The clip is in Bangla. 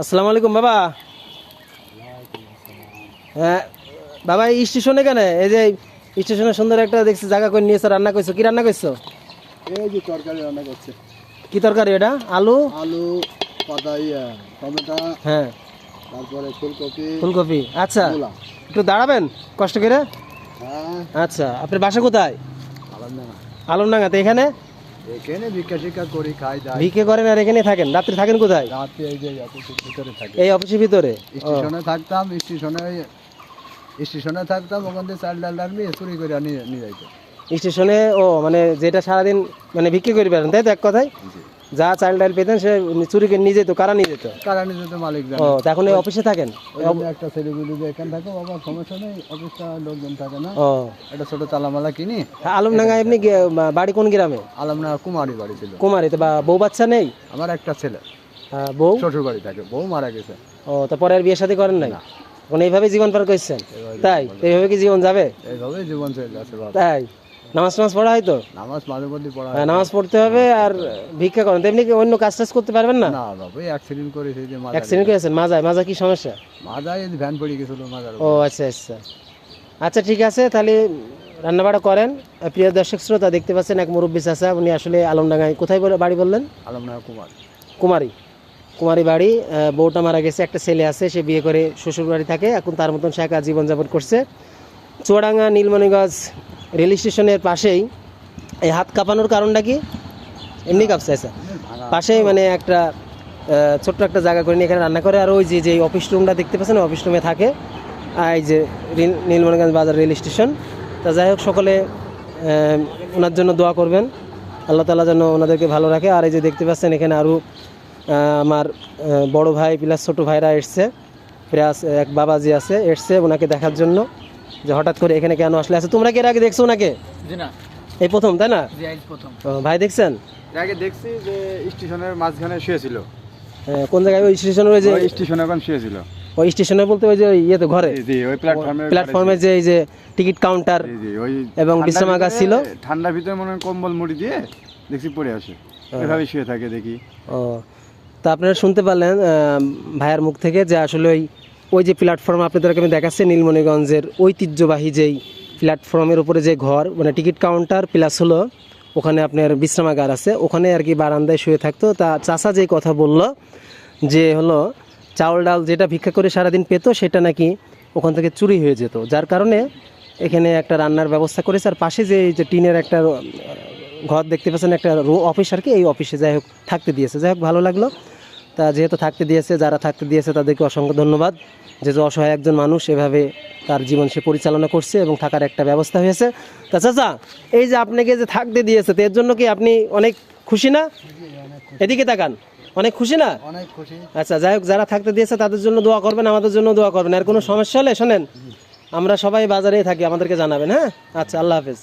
আসসালামু আলাইকুম বাবা। হ্যাঁ বাবা এই স্টেশনে কেন? এই যে স্টেশনে সুন্দর একটা দেখছি জায়গা করে নিয়েছো রান্না করছ। কি রান্না করছ? এই যে তরকারি রান্না করছে। কি তরকারি এটা? আলু? আলু পাতা টমেটো হ্যাঁ। তারপরে ফুলকপি ফুলকপি। আচ্ছা। একটু দাঁড়াবেন কষ্ট করে? হ্যাঁ। আচ্ছা আপনার বাসা কোথায়? না আলমডাঙ্গাতে। এখানে? এখানে ভিক্ষা শিক্ষা করি খাই দাই। করেন আর এখানে থাকেন। রাত্রে থাকেন কোথায়? এই যে অফিসের ভিতরে থাকি। এই অফিসের ভিতরে? স্টেশনে থাকতাম স্টেশনে স্টেশনে থাকতাম ওখান থেকে চাল ডাল ডাল নিয়ে চুরি করে নিয়ে নিয়ে যাইতো স্টেশনে ও মানে যেটা সারাদিন মানে বিক্রি করি বেড়ান তাই তো এক কথায়? যা চাল ডাল পেতেন সে চুরি করে নিয়ে যেত কারা নিয়ে যেত কারা নিয়ে যেত মালিক ও তা এখন এই অফিসে থাকেন? একটা ছেলে গুলি যে এখানে থাকো বাবা সমস্যা নেই অফিসটা লোকজন থাকে না। ও। একটা ছোট তালামালা কিনি। আলমডাঙ্গা এমনি বাড়ি কোন গ্রামে? আলামনা কুমারী বাড়ি ছিল। কুমারিতে বা বউ বাচ্চা নেই? আমার একটা ছেলে। বউ? শ্বশুর বাড়ি থাকে বউ মারা গেছে। ও তারপরে আর বিয়ে শাদী করেন নাই? এখন এইভাবে জীবন পার করছেন তাই? এইভাবে কি জীবন যাবে? এইভাবে জীবন চলে যাচ্ছে তাই? নামাজ টামাজ পড়া হয় তো? নামাজ মাঝে মধ্যে পড়া হ্যাঁ, নামাজ পড়তে হবে আর ভিক্ষা করেন। তেমনি কি অন্য কাজ টাজ করতে পারবেন না? না বাবা অ্যাক্সিডেন্ট করে সেই যে মাথা অ্যাক্সিডেন্ট করেছেন? মাজায় মাজা কি সমস্যা? এই ভ্যান পড়ে গেছিল মাথার ও আচ্ছা আচ্ছা। আচ্ছা ঠিক আছে তাহলে রান্নাবাড়া করেন। প্রিয় দর্শক শ্রোতা দেখতে পাচ্ছেন এক মুরব্বী চাচা উনি আসলে আলমডাঙ্গায় কোথায় বলে- বাড়ি বললেন? আলমনা কুমার। কুমারী। কুমারী বাড়ি। বউটা মারা গেছে একটা ছেলে আছে সে বিয়ে করে শ্বশুর বাড়ি থাকে। এখন তার মতন সে একা জীবনযাপন করছে। চুয়াডাঙ্গা নীলমণিগঞ্জ রেল স্টেশনের পাশেই এই হাত কাঁপানোর কারণটা কি? এমনি কাঁপছে আচ্ছা। পাশেই মানে একটা ছোট্ট একটা জায়গা করে নিয়ে এখানে রান্না করে, আর ওই যে যে অফিস রুমটা দেখতে পাচ্ছেন অফিস রুমে থাকে এই যে নীলমণিগঞ্জ বাজার রেল স্টেশন। তা যাই হোক, সকলে ওনার জন্য দোয়া করবেন। আল্লাহ তালা যেন ওনাদেরকে ভালো রাখে। আর এই যে দেখতে পাচ্ছেন, এখানে আরও আমার বড় ভাই প্লাস ছোটো ভাইরা এসছে। প্লাস এক বাবাজি আছে, এসছে ওনাকে দেখার জন্য। যে হঠাৎ করে এখানে কেন আসলে আছে? তোমরা কি এর আগে দেখছ নাকি জি না। এই প্রথম তাই না? জি আজ প্রথম। ও, ভাই দেখছেন? আগে দেখছি যে স্টেশনের মাঝখানে শুয়েছিল। হ্যাঁ, কোন জায়গায়? ওই স্টেশনের ওই যে ওই স্টেশনে এখন শুয়েছিল। ওই স্টেশনে বলতে ওই যে ওই ইয়েতে ঘরে? জি ওই প্ল্যাটফর্মে প্ল্যাটফর্মের যে এই যে টিকিট কাউন্টার জি জি ওই এবং ঠান্ডার বিশ্রামাগার ভিতরে- ছিল? ঠান্ডার ভিতরে মনে হয় কম্বল মুড়ি দিয়ে দেখছি পড়ে আসে। এভাবে শুয়ে থাকে দেখি। ও তা আপনারা শুনতে পারলেন আহ, ভাইয়ার মুখ থেকে যে আসলে ওই ওই যে প্ল্যাটফর্ম আপনাদেরকে আমি দেখাচ্ছি, নীলমণিগঞ্জের ঐতিহ্যবাহী যেই প্ল্যাটফর্মের উপরে যে ঘর মানে টিকিট কাউন্টার প্লাস হলো ওখানে আপনার বিশ্রামাগার আছে। ওখানে আর কি বারান্দায় শুয়ে থাকতো। তা চাষা যেই কথা বলল যে হলো, চাউল ডাল যেটা ভিক্ষা করে সারাদিন পেত, সেটা নাকি ওখান থেকে চুরি হয়ে যেত। যার কারণে এখানে একটা রান্নার ব্যবস্থা করেছে। আর পাশে যে এই যে টিনের একটা ঘর দেখতে পাচ্ছেন, একটা অফিস আর কি, এই অফিসে যাই হোক থাকতে দিয়েছে। যাই হোক, ভালো লাগল। তা যেহেতু থাকতে দিয়েছে যারা থাকতে দিয়েছে তাদেরকে অসংখ্য ধন্যবাদ। যে যে অসহায় একজন মানুষ এভাবে তার জীবন সে পরিচালনা করছে এবং থাকার একটা ব্যবস্থা হয়েছে। তা চাচা এই যে আপনাকে যে থাকতে দিয়েছে তো এর জন্য কি আপনি অনেক খুশি না? এদিকে তাকান। অনেক খুশি না? অনেক খুশি। আচ্ছা যাই হোক যারা থাকতে দিয়েছে তাদের জন্য দোয়া করবেন আমাদের জন্য দোয়া করবেন। আর কোনো সমস্যা হলে শোনেন আমরা সবাই বাজারেই থাকি আমাদেরকে জানাবেন হ্যাঁ? আচ্ছা আল্লাহ হাফেজ।